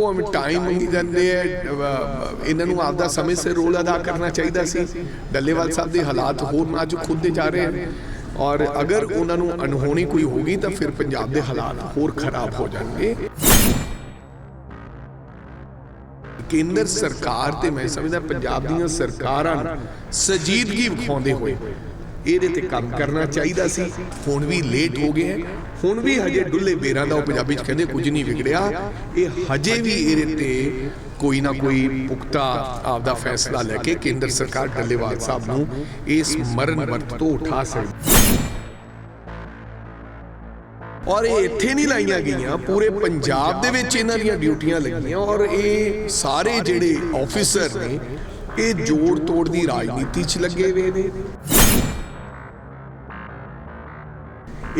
ਦੇਖੋ ਟਾਈਮ ਮੰਗੀ ਜਾਂਦੇ ਆ ਇਹਨਾਂ ਨੂੰ ਆਪਦਾ ਸਮੇਂ ਸਿਰ ਰੋਲ ਅਦਾ ਕਰਨਾ ਚਾਹੀਦਾ ਸੀ। ਡੱਲੇਵਾਲ ਸਾਹਿਬ ਦੇ ਹਾਲਾਤ ਹੋਰ ਨਾਜ਼ੁਕ ਹੁੰਦੇ ਜਾ ਰਹੇ ਹਨ। ਔਰ ਅਗਰ ਉਹਨਾਂ ਨੂੰ ਅਨਹੋਣੀ ਕੋਈ ਹੋਗੀ ਤਾਂ ਫਿਰ ਪੰਜਾਬ ਦੇ ਹਾਲਾਤ ਹੋਰ ਖਰਾਬ ਹੋ ਜਾਣਗੇ। ਕੇਂਦਰ ਸਰਕਾਰ ਤੇ ਮੈਂ ਸਮਝਦਾ, ਪੰਜਾਬ ਦੀਆਂ ਸਰਕਾਰਾਂ ਨੂੰ ਸਜੀਦਗੀ ਵਿਖਾਉਂਦੇ ਹੋਏ ਇਹਦੇ ਤੇ ਕੰਮ ਕਰਨਾ ਚਾਹੀਦਾ ਸੀ। ਹੁਣ ਵੀ ਲੇਟ ਹੋ ਗਏ ਹੈ। ਹੁਣ ਵੀ ਹਜੇ ਡੁੱਲੇ ਬੇਰਾਂ ਦਾ ਉਹ ਪੰਜਾਬੀ ਚ ਕਹਿੰਦੇ ਕੁਝ ਨਹੀਂ ਵਿਗੜਿਆ। ਇਹ ਹਜੇ ਵੀ ਇਹਦੇ ਤੇ ਕੋਈ ਨਾ ਕੋਈ ਪੁਖਤਾ ਆਪਦਾ ਫੈਸਲਾ ਲੈ ਕੇ ਕੇਂਦਰ ਸਰਕਾਰ ਡੱਲੇਵਾਲ ਸਾਹਿਬ ਨੂੰ ਇਸ ਮਰਨ ਵਰਤ ਤੋਂ ਉਠਾ ਸਕਦੀ ਔਰ ਇਹ ਇੱਥੇ ਨਹੀਂ ਲਾਈਆਂ ਗਈਆਂ। ਪੂਰੇ ਪੰਜਾਬ ਦੇ ਵਿੱਚ ਇਹਨਾਂ ਦੀਆਂ ਡਿਊਟੀਆਂ ਲੱਗੀਆਂ ਔਰ ਇਹ ਸਾਰੇ ਜਿਹੜੇ ਆਫੀਸਰ ਨੇ, ਇਹ ਜੋੜ ਤੋੜ ਦੀ ਰਾਜਨੀਤੀ 'ਚ ਲੱਗੇ ਹੋਏ ਨੇ।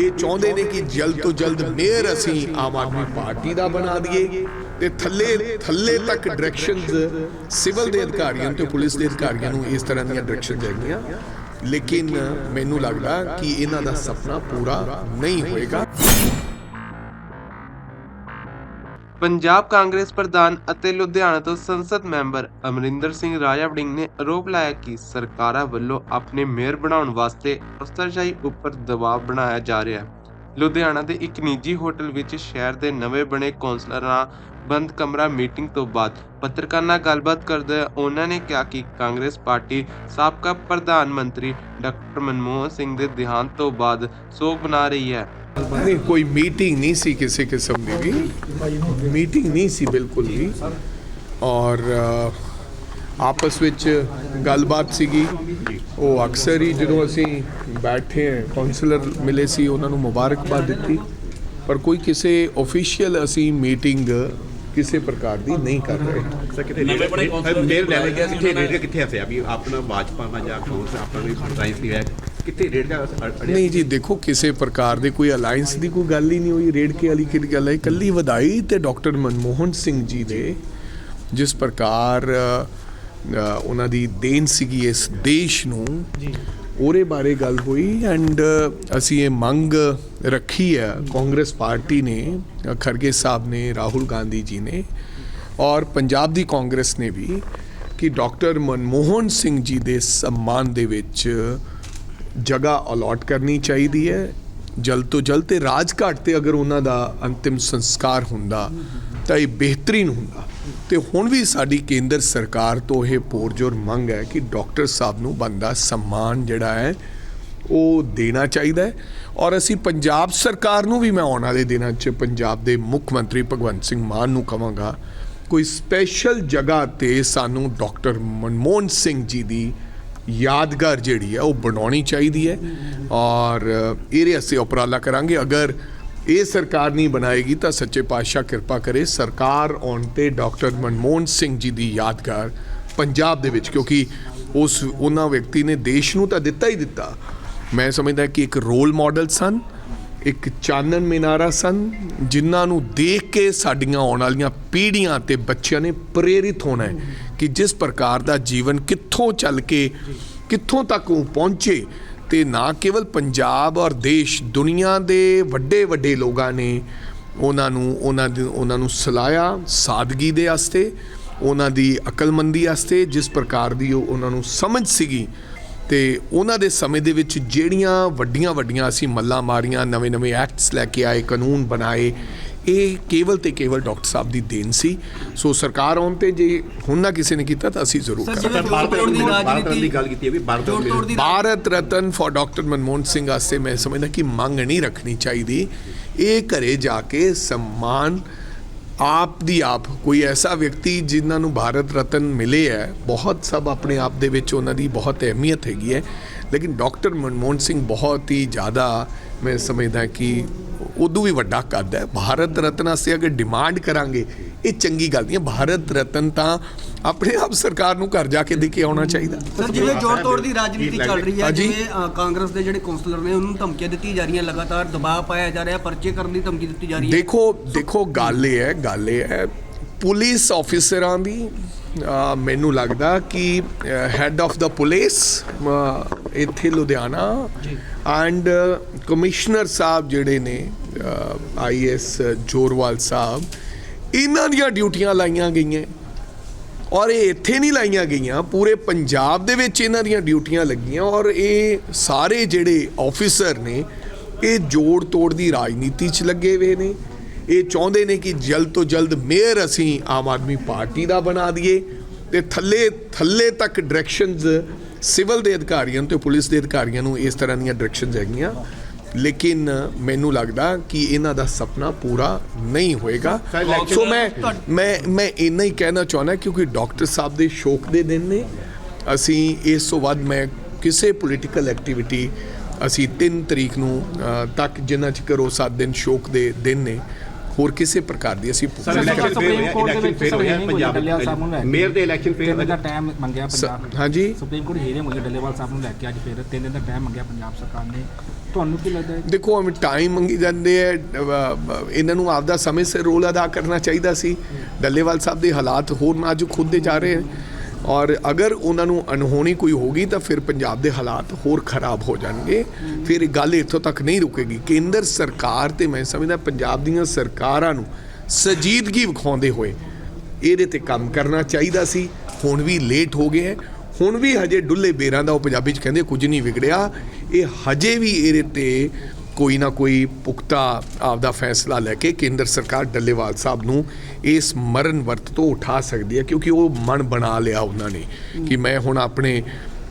ਇਹ ਚਾਹੁੰਦੇ ਨੇ ਕਿ ਜਲਦ ਤੋਂ ਜਲਦ ਮੇਅਰ ਅਸੀਂ ਆਮ ਆਦਮੀ ਪਾਰਟੀ ਦਾ ਬਣਾ ਦਈਏ ਤੇ ਥੱਲੇ ਥੱਲੇ ਤੱਕ ਡਾਇਰੈਕਸ਼ਨਸ ਸਿਵਲ ਦੇ ਅਧਿਕਾਰੀਆਂ ਤੇ ਪੁਲਿਸ ਦੇ ਅਧਿਕਾਰੀਆਂ ਨੂੰ ਇਸ ਤਰ੍ਹਾਂ ਦੀਆਂ ਡਾਇਰੈਕਸ਼ਨ ਹੈਗੀਆਂ। ਲੇਕਿਨ ਮੈਨੂੰ ਲੱਗਦਾ ਕਿ ਇਹਨਾਂ ਦਾ ਸੁਪਨਾ ਪੂਰਾ ਨਹੀਂ ਹੋਏਗਾ। ਪੰਜਾਬ ਕਾਂਗਰਸ ਪ੍ਰਧਾਨ ਅਤੇ ਲੁਧਿਆਣਾ ਤੋਂ ਸੰਸਦ ਮੈਂਬਰ ਅਮਰਿੰਦਰ ਸਿੰਘ ਰਾਜਾ ਵੜਿੰਗ ਨੇ ਆਰੋਪ ਲਾਇਆ ਕਿ ਸਰਕਾਰਾਂ ਵੱਲੋਂ ਆਪਣੇ ਮੇਅਰ ਬਣਾਉਣ ਵਾਸਤੇ ਅਫਸਰਸ਼ਾਹੀ ਉੱਪਰ ਦਬਾਅ ਬਣਾਇਆ ਜਾ ਰਿਹਾ ਹੈ। ਲੁਧਿਆਣਾ ਦੇ ਇੱਕ ਨਿੱਜੀ ਹੋਟਲ ਵਿੱਚ ਸ਼ਹਿਰ ਦੇ ਨਵੇਂ ਬਣੇ ਕੌਂਸਲਰਾਂ ਬੰਦ ਕਮਰਾ ਮੀਟਿੰਗ ਤੋਂ ਬਾਅਦ ਪੱਤਰਕਾਰਾਂ ਨਾਲ ਗੱਲਬਾਤ ਕਰਦੇ ਉਹਨਾਂ ਨੇ ਕਿਹਾ ਕਿ ਕਾਂਗਰਸ ਪਾਰਟੀ ਸਾਬਕਾ ਪ੍ਰਧਾਨ ਮੰਤਰੀ ਡਾਕਟਰ ਮਨਮੋਹਨ ਸਿੰਘ ਦੇ ਦੇਹਾਂਤ ਤੋਂ ਬਾਅਦ ਸੋਗ ਮਨਾ ਰਹੀ ਹੈ। ਨਹੀਂ ਕੋਈ ਮੀਟਿੰਗ ਨਹੀਂ ਸੀ ਕਿਸੇ ਕਿਸਮ ਦੀ ਵੀ। ਮੀਟਿੰਗ ਨਹੀਂ ਸੀ ਬਿਲਕੁਲ ਵੀ। ਔਰ ਆਪਸ ਵਿੱਚ ਗੱਲਬਾਤ ਸੀਗੀ। ਉਹ ਅਕਸਰ ਹੀ ਜਦੋਂ ਅਸੀਂ ਬੈਠੇ ਹਾਂ ਕਾਉਂਸਲਰ ਮਿਲੇ ਸੀ ਉਹਨਾਂ ਨੂੰ ਮੁਬਾਰਕਬਾਦ ਦਿੱਤੀ। ਪਰ ਕੋਈ ਕਿਸੇ ਆਫੀਸ਼ੀਅਲ ਅਸੀਂ ਮੀਟਿੰਗ ਕਿਸੇ ਪ੍ਰਕਾਰ ਦੀ ਨਹੀਂ ਕਰ ਰਹੇ। ਨਵੇਂ ਬਣੇ ਮੇਰ ਲੈ ਲਿਆ ਕਿੱਥੇ ਰੇਟ ਕਿੱਥੇ ਹਸਿਆ ਵੀ ਆਪਣਾ ਬਾਜਪਾ ਜਾਂ ਕੌਂਸ ਆਪਣਾ ਵੀ ਸਾਇੰਸ ਦੀ ਹੈ। ਕਿੱਥੇ ਰੇਟ ਦਾ ਅੜਿਆ ਨਹੀਂ ਜੀ ਦੇਖੋ ਕਿਸੇ ਪ੍ਰਕਾਰ ਦੇ ਕੋਈ ਅਲਾਈਅੰਸ ਦੀ ਕੋਈ ਗੱਲ ਹੀ ਨਹੀਂ ਹੋਈ। ਰੇੜਕੇ ਵਾਲੀ ਕਿਹੜੀ ਗੱਲ ਹੈ? ਕੱਲੀ ਵਧਾਈ ਤੇ ਡਾਕਟਰ ਮਨਮੋਹਨ ਸਿੰਘ ਜੀ ਦੇ ਜਿਸ ਪ੍ਰਕਾਰ ਉਹਨਾਂ ਦੀ ਦੇਣ ਸੀਗੀ ਇਸ ਦੇਸ਼ ਨੂੰ। ਜੀ। ਉਹਦੇ ਬਾਰੇ ਗੱਲ ਹੋਈ ਐਂਡ ਅਸੀਂ ਇਹ ਮੰਗ ਰੱਖੀ ਹੈ ਕਾਂਗਰਸ ਪਾਰਟੀ ਨੇ ਖਰਗੇ ਸਾਹਿਬ ਨੇ ਰਾਹੁਲ ਗਾਂਧੀ ਜੀ ਨੇ ਔਰ ਪੰਜਾਬ ਦੀ ਕਾਂਗਰਸ ਨੇ ਵੀ ਕਿ ਡਾਕਟਰ ਮਨਮੋਹਨ ਸਿੰਘ ਜੀ ਦੇ ਸਨਮਾਨ ਦੇ ਵਿੱਚ ਜਗ੍ਹਾ ਅਲਾਟ ਕਰਨੀ ਚਾਹੀਦੀ ਹੈ। ਜਲਦ ਤੋਂ ਜਲਦ ਤੇ ਰਾਜਘਾਟ ਤੇ ਅਗਰ ਉਹਨਾਂ ਦਾ ਅੰਤਿਮ ਸੰਸਕਾਰ ਹੁੰਦਾ, ਤਾਂ ਇਹ ਬਿਹਤਰੀਨ ਹੁੰਦਾ। ਤੇ ਹੁਣ ਵੀ ਸਾਡੀ ਕੇਂਦਰ ਸਰਕਾਰ ਤੋਂ ਇਹ ਪੋਰਜੋਰ ਮੰਗ ਹੈ ਕਿ ਡਾਕਟਰ ਸਾਹਿਬ ਨੂੰ ਬੰਦਾ ਸਨਮਾਨ ਜਿਹੜਾ ਹੈ, ਉਹ ਦੇਣਾ ਚਾਹੀਦਾ ਹੈ। ਔਰ ਅਸੀਂ ਪੰਜਾਬ ਸਰਕਾਰ ਨੂੰ ਵੀ ਮੈਂ ਆਉਣ ਵਾਲੇ ਦਿਨਾਂ 'ਚ ਪੰਜਾਬ ਦੇ ਮੁੱਖ ਮੰਤਰੀ ਭਗਵੰਤ ਸਿੰਘ ਮਾਨ ਨੂੰ ਕਹਾਂਗਾ ਕੋਈ ਸਪੈਸ਼ਲ ਜਗ੍ਹਾ ਤੇ ਸਾਨੂੰ ਡਾਕਟਰ ਮਨਮੋਹਨ ਸਿੰਘ ਜੀ ਦੀ ਯਾਦਗਾਰ ਜਿਹੜੀ ਹੈ ਉਹ ਬਣਾਉਣੀ ਚਾਹੀਦੀ ਹੈ ਔਰ ਇਹਦੇ ਅਸੀਂ ਉਪਰਾਲਾ ਕਰਾਂਗੇ। ਅਗਰ ਇਹ ਸਰਕਾਰ ਨਹੀਂ ਬਣਾਏਗੀ ਤਾਂ ਸੱਚੇ ਪਾਤਸ਼ਾਹ ਕਿਰਪਾ ਕਰੇ ਸਰਕਾਰ ਆਉਣ ਤੇ ਡਾਕਟਰ ਮਨਮੋਹਨ ਸਿੰਘ ਜੀ ਦੀ ਯਾਦਗਾਰ ਪੰਜਾਬ ਦੇ ਵਿੱਚ, ਕਿਉਂਕਿ ਉਸ, ਉਹਨਾਂ ਵਿਅਕਤੀ ਨੇ ਦੇਸ਼ ਨੂੰ ਤਾਂ ਦਿੱਤਾ ਹੀ ਦਿੱਤਾ। ਮੈਂ ਸਮਝਦਾ ਕਿ ਇੱਕ ਰੋਲ ਮਾਡਲ ਸਨ ਇੱਕ ਚਾਨਣ ਮਿਨਾਰਾ ਸਨ, ਜਿਨ੍ਹਾਂ ਨੂੰ ਦੇਖ ਕੇ ਸਾਡੀਆਂ ਆਉਣ ਵਾਲੀਆਂ ਪੀੜ੍ਹੀਆਂ ਤੇ ਬੱਚਿਆਂ ਨੇ ਪ੍ਰੇਰਿਤ ਹੋਣਾ ਹੈ ਕਿ ਜਿਸ ਪ੍ਰਕਾਰ ਦਾ ਜੀਵਨ ਕਿੱਥੋਂ ਚੱਲ ਕੇ, ਕਿੱਥੋਂ ਤੱਕ ਉਹ ਪਹੁੰਚੇ ਤੇ ਨਾ ਕੇਵਲ ਪੰਜਾਬ ਔਰ ਦੇਸ਼, ਦੁਨੀਆ ਦੇ ਵੱਡੇ ਵੱਡੇ ਲੋਕਾਂ ਨੇ ਉਹਨਾਂ ਨੂੰ, ਉਹਨਾਂ ਦੀ, ਉਹਨਾਂ ਨੂੰ ਸਲਾਇਆ ਸਾਦਗੀ ਦੇ ਵਾਸਤੇ, ਉਹਨਾਂ ਦੀ ਅਕਲਮੰਦੀ ਵਾਸਤੇ, ਜਿਸ ਪ੍ਰਕਾਰ ਦੀ ਉਹ ਉਹਨਾਂ ਨੂੰ ਸਮਝ ਸੀਗੀ ਤੇ ਉਹਨਾਂ ਦੇ ਸਮੇਂ ਦੇ ਵਿੱਚ ਜਿਹੜੀਆਂ ਵੱਡੀਆਂ ਵੱਡੀਆਂ ਅਸੀਂ ਮੱਲਾਂ ਮਾਰੀਆਂ ਨਵੇਂ-ਨਵੇਂ ਐਕਟਸ ਲੈ ਕੇ ਆਏ ਕਾਨੂੰਨ ਬਣਾਏ ਇਹ ਕੇਵਲ ਤੇ ਕੇਵਲ ਡਾਕਟਰ ਸਾਹਿਬ ਦੀ ਦੇਣ ਸੀ। ਸੋ ਸਰਕਾਰ ਆਉਣ ਤੇ ਜੇ ਹੁਣ ਨਾ ਕਿਸੇ ਨੇ ਕੀਤਾ ਤਾਂ ਅਸੀਂ ਜ਼ਰੂਰ ਕਰਾਂਗੇ। ਦੀ ਭਾਰਤ ਦੀ ਰਾਜਨੀਤੀ ਗੱਲ ਕੀਤੀ ਹੈ ਵੀ ਭਾਰਤ ਦੀ ਰਤਨ ਫॉर ਡਾਕਟਰ ਮਨਮੋਹਨ ਸਿੰਘ ਵਾਸਤੇ ਮੈਂ ਸਮਝਦਾ ਕਿ ਮੰਗ ਨਹੀਂ ਰੱਖਣੀ ਚਾਹੀਦੀ। ਇਹ ਘਰੇ ਜਾ ਕੇ ਸਨਮਾਨ ਆਪ ਦੀ ਆਪ, ਕੋਈ ਐਸਾ ਵਿਅਕਤੀ ਜਿਨ੍ਹਾਂ ਨੂੰ ਭਾਰਤ ਰਤਨ ਮਿਲੇ ਹੈ, ਬਹੁਤ ਸਭ ਆਪਣੇ ਆਪ ਦੇ ਵਿੱਚ ਉਹਨਾਂ ਦੀ ਬਹੁਤ ਅਹਿਮੀਅਤ ਹੈਗੀ ਹੈ। ਲੇਕਿਨ ਡਾਕਟਰ ਮਨਮੋਹਨ ਸਿੰਘ ਬਹੁਤ ਹੀ ਜ਼ਿਆਦਾ ਮੈਂ ਸਮਝਦਾ ਕਿ ਉਦੋਂ ਵੀ ਵੱਡਾ ਕੱਦ ਹੈ। ਭਾਰਤ ਰਤਨ ਅਸੀਂ ਅਗਰ ਡਿਮਾਂਡ ਕਰਾਂਗੇ ਇਹ ਚੰਗੀ ਗੱਲ ਨਹੀਂ ਹੈ। ਭਾਰਤ ਰਤਨ ਤਾਂ ਆਪਣੇ ਆਪ ਸਰਕਾਰ ਨੂੰ ਘਰ ਜਾ ਕੇ ਦੇ ਕੇ ਆਉਣਾ ਚਾਹੀਦਾ। ਸਰ ਜਿਵੇਂ ਜੋੜ ਤੋੜ ਦੀ ਰਾਜਨੀਤੀ ਚੱਲ ਰਹੀ ਹੈ। ਜਿਵੇਂ ਕਾਂਗਰਸ ਦੇ ਜਿਹੜੇ ਕੌਂਸਲਰ ਨੇ ਉਹਨਾਂ ਧਮਕੀਆਂ ਦਿੱਤੀ ਜਾ ਰਹੀਆਂ ਲਗਾਤਾਰ ਦਬਾਅ ਪਾਇਆ ਜਾ ਰਿਹਾ ਪਰਚੇ ਕਰਨ ਦੀ ਧਮਕੀ ਦਿੱਤੀ ਜਾ ਰਹੀ ਹੈ। ਦੇਖੋ ਦੇਖੋ ਗੱਲ ਇਹ ਹੈ ਗੱਲ ਇਹ ਹੈ ਪੁਲਿਸ ਆਫੀਸਰਾਂ ਦੀ ਮੈਨੂੰ ਲੱਗਦਾ ਕਿ ਹੈੱਡ ਆਫ ਦਾ ਪੁਲਿਸ ਇੱਥੇ ਲੁਧਿਆਣਾ ਐਂਡ ਕਮਿਸ਼ਨਰ ਸਾਹਿਬ ਜਿਹੜੇ ਨੇ ਆਈਐਸ ਜੋਰਵਾਲ ਸਾਹਿਬ ਇਹਨਾਂ ਦੀਆਂ ਡਿਊਟੀਆਂ ਲਾਈਆਂ ਗਈਆਂ। ਔਰ ਇਹ ਇੱਥੇ ਨਹੀਂ ਲਾਈਆਂ ਗਈਆਂ, ਪੂਰੇ ਪੰਜਾਬ ਦੇ ਵਿੱਚ ਇਹਨਾਂ ਦੀਆਂ ਡਿਊਟੀਆਂ ਲੱਗੀਆਂ। ਔਰ ਇਹ ਸਾਰੇ ਜਿਹੜੇ ਆਫੀਸਰ ਨੇ, ਇਹ ਜੋੜ ਤੋੜ ਦੀ ਰਾਜਨੀਤੀ 'ਚ ਲੱਗੇ ਹੋਏ ਨੇ। ਇਹ ਚਾਹੁੰਦੇ ਨੇ ਕਿ ਜਲਦ ਤੋਂ ਜਲਦ ਮੇਅਰ ਅਸੀਂ ਆਮ ਆਦਮੀ ਪਾਰਟੀ ਦਾ ਬਣਾ ਦਈਏ ਤੇ ਥੱਲੇ ਥੱਲੇ ਤੱਕ ਡਾਇਰੈਕਸ਼ਨਸ ਸਿਵਲ ਦੇ ਅਧਿਕਾਰੀਆਂ ਨੂੰ ਤੇ ਪੁਲਿਸ ਦੇ ਅਧਿਕਾਰੀਆਂ ਨੂੰ ਇਸ ਤਰ੍ਹਾਂ ਦੀਆਂ ਡਾਇਰੈਕਸ਼ਨਸ ਹੈਗੀਆਂ। ਲੇਕਿਨ ਮੈਨੂੰ ਲੱਗਦਾ ਕਿ ਇਹਨਾਂ ਦਾ ਸੁਪਨਾ ਪੂਰਾ ਨਹੀਂ ਹੋਏਗਾ। ਸੋ ਮੈਂ ਮੈਂ ਮੈਂ ਇੰਨਾ ਹੀ ਕਹਿਣਾ ਚਾਹੁੰਦਾ ਕਿਉਂਕਿ ਡਾਕਟਰ ਸਾਹਿਬ ਦੇ ਸ਼ੋਕ ਦੇ ਦਿਨ ਨੇ। ਅਸੀਂ ਇਸ ਤੋਂ ਵੱਧ ਮੈਂ ਕਿਸੇ ਪੋਲੀਟੀਕਲ ਐਕਟੀਵਿਟੀ ਅਸੀਂ 3 ਤਰੀਕ ਨੂੰ ਤੱਕ ਜਿੰਨਾ ਚਿਰ ਉਹ 7 ਦਿਨ ਸ਼ੋਕ ਦੇ ਦਿਨ ਨੇ ਹੋਰ ਕਿਸੇ ਪ੍ਰਕਾਰ ਦੀ ਅਸੀਂ ਸਰ ਇਲੈਕਸ਼ਨ ਫੇਲ ਹੋਇਆ ਪੰਜਾਬ ਮੇਅਰ ਦੇ ਇਲੈਕਸ਼ਨ ਦਿਨ ਦਾ ਟਾਈਮ ਮੰਗਿਆ ਪੰਜਾਬ ਹਾਂਜੀ। ਸੁਪਰੀਮ ਕੋਰਟ ਹੀਰੇ ਹੋਈ ਡੱਲੇਵਾਲ ਸਾਹਿਬ ਨੂੰ ਲੈ ਕੇ ਅੱਜ ਫਿਰ ਤਿੰਨ ਦਿਨ ਦਾ ਟਾਈਮ ਮੰਗਿਆ ਪੰਜਾਬ ਸਰਕਾਰ ਨੇ। ਤੁਹਾਨੂੰ ਕੀ ਲੱਗਦਾ ਹੈ? ਦੇਖੋ ਅਮ ਟਾਈਮ ਮੰਗੀ ਜਾਂਦੇ ਹੈ ਇਹਨਾਂ ਨੂੰ ਆਪਦਾ ਸਮੇਂ ਸਿਰ ਰੋਲ ਅਦਾ ਕਰਨਾ ਚਾਹੀਦਾ ਸੀ। ਡੱਲੇਵਾਲ ਸਾਹਿਬ ਦੇ ਹਾਲਾਤ ਹੋਰ ਨਾਜ਼ੁਕ ਹੁੰਦੇ ਜਾ ਰਹੇ ਹਨ ਔਰ ਅਗਰ ਉਹਨਾਂ ਨੂੰ ਅਣਹੋਣੀ ਕੋਈ ਹੋਗੀ ਤਾਂ ਫਿਰ ਪੰਜਾਬ ਦੇ ਹਾਲਾਤ ਹੋਰ ਖਰਾਬ ਹੋ ਜਾਣਗੇ। ਫਿਰ ਇਹ ਗੱਲ ਇੱਥੋਂ ਤੱਕ ਨਹੀਂ ਰੁਕੇਗੀ। ਕੇਂਦਰ ਸਰਕਾਰ ਤੇ ਮੈਂ ਸਮਝਦਾ ਪੰਜਾਬ ਦੀਆਂ ਸਰਕਾਰਾਂ ਨੂੰ ਸਜੀਦਗੀ ਵਿਖਾਉਂਦੇ ਹੋਏ ਇਹਦੇ ਤੇ ਕੰਮ ਕਰਨਾ ਚਾਹੀਦਾ ਸੀ। ਹੁਣ ਵੀ ਲੇਟ ਹੋ ਗਏ ਹੈ। ਹੁਣ ਵੀ ਹਜੇ ਡੁੱਲੇ ਬੇਰਾਂ ਦਾ ਉਹ ਪੰਜਾਬੀ ਚ ਕਹਿੰਦੇ ਕੁਝ ਨਹੀਂ ਵਿਗੜਿਆ। ਇਹ ਹਜੇ ਵੀ ਇਹਦੇ ਤੇ ਕੋਈ ਨਾ ਕੋਈ ਪੁਖਤਾ ਆਪਦਾ ਫੈਸਲਾ ਲੈ ਕੇ ਕੇਂਦਰ ਸਰਕਾਰ ਡੱਲੇਵਾਲ ਸਾਹਿਬ ਨੂੰ ਇਸ ਮਰਨ ਵਰਤ ਤੋਂ ਉਠਾ ਸਕਦੀ ਹੈ, ਕਿਉਂਕਿ ਉਹ ਮਨ ਬਣਾ ਲਿਆ ਉਹਨਾਂ ਨੇ ਕਿ ਮੈਂ ਹੁਣ ਆਪਣੇ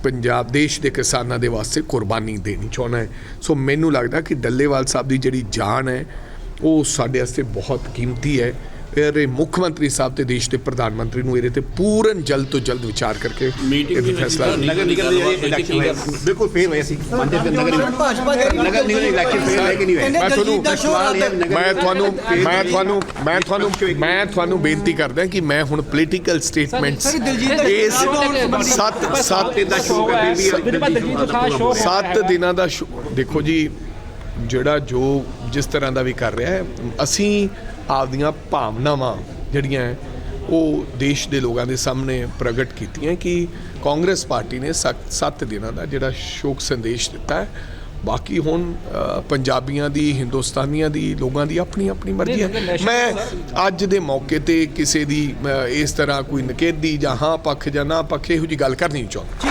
ਪੰਜਾਬ, ਦੇਸ਼ ਦੇ ਕਿਸਾਨਾਂ ਦੇ ਵਾਸਤੇ ਕੁਰਬਾਨੀ ਦੇਣੀ ਚਾਹੁੰਦਾ ਹੈ। ਸੋ ਮੈਨੂੰ ਲੱਗਦਾ ਕਿ ਡੱਲੇਵਾਲ ਸਾਹਿਬ ਦੀ ਜਿਹੜੀ ਜਾਨ ਹੈ, ਉਹ ਸਾਡੇ ਵਾਸਤੇ ਬਹੁਤ ਕੀਮਤੀ ਹੈ। ਇਹਦੇ ਮੁੱਖ ਮੰਤਰੀ ਸਾਹਿਬ ਤੇ ਦੇਸ਼ ਦੇ ਪ੍ਰਧਾਨ ਮੰਤਰੀ ਨੂੰ ਇਹਦੇ ਤੇ ਪੂਰਨ ਜਲਦ ਤੋਂ ਜਲਦ ਵਿਚਾਰ ਕਰਕੇ ਇਹਦਾ ਫੈਸਲਾ ਨਗਰ ਨਿਗਮ ਦੇ ਇਲੈਕਸ਼ਨ ਹੋਇਆ ਬਿਲਕੁਲ ਫੇਲ ਹੋਇਆ ਸੀ ਪੰਜ ਦਿਨ ਨਗਰ ਭਾਜਪਾ ਦੇ ਨਗਰ ਨਿਗਮ ਇਲੈਕਸ਼ਨ ਫੇਲ ਹੋਇਆ ਕਿ ਨਹੀਂ ਹੋਇਆ ਮੈਂ ਤੁਹਾਨੂੰ ਮੈਂ ਤੁਹਾਨੂੰ ਮੈਂ। ਤੁਹਾਨੂੰ ਮੈਂ ਤੁਹਾਨੂੰ ਮੈਂ ਤੁਹਾਨੂੰ ਬੇਨਤੀ ਕਰਦਾ ਕਿ ਮੈਂ ਹੁਣ ਪੋਲੀਟੀਕਲ ਸਟੇਟਮੈਂਟਸ ਸਰ, ਦਿਲਜੀਤ ਦਾ ਇਸ ਸ਼ੋਅ ਸੱਤ ਸੱਤ ਦਿਨ ਦਾ ਸ਼ੋਅ ਹੈ। ਵੀ ਸੱਤ ਦਿਨਾਂ ਦਾ ਸ਼ੋ- ਦੇਖੋ ਜੀ ਜਿਹੜਾ ਜੋ ਜਿਸ ਤਰ੍ਹਾਂ ਦਾ ਵੀ ਕਰ ਰਿਹਾ ਹੈ ਅਸੀਂ ਆਪਦੀਆਂ ਭਾਵਨਾਵਾਂ ਜਿਹੜੀਆਂ ਉਹ ਦੇਸ਼ ਦੇ ਲੋਕਾਂ ਦੇ ਸਾਹਮਣੇ ਪ੍ਰਗਟ ਕੀਤੀਆਂ ਕਿ ਕਾਂਗਰਸ ਪਾਰਟੀ ਨੇ 7 ਦਿਨਾਂ ਦਾ ਜਿਹੜਾ ਸ਼ੋਕ ਸੰਦੇਸ਼ ਦਿੱਤਾ ਹੈ ਬਾਕੀ ਹੁਣ ਪੰਜਾਬੀਆਂ ਦੀ ਹਿੰਦੁਸਤਾਨੀਆਂ ਦੀ ਲੋਕਾਂ ਦੀ ਆਪਣੀ ਆਪਣੀ ਮਰਜ਼ੀ ਹੈ। ਮੈਂ ਅੱਜ ਦੇ ਮੌਕੇ ਤੇ ਕਿਸੇ ਦੀ ਇਸ ਤਰ੍ਹਾਂ ਕੋਈ ਨਕੇਦੀ ਜਾਂ ਹਾਂ ਪੱਖ ਜਾਂ ਨਾ ਪੱਖ ਇਹੋ ਜੀ ਗੱਲ ਕਰਨੀ ਚਾਹੁੰਦਾ।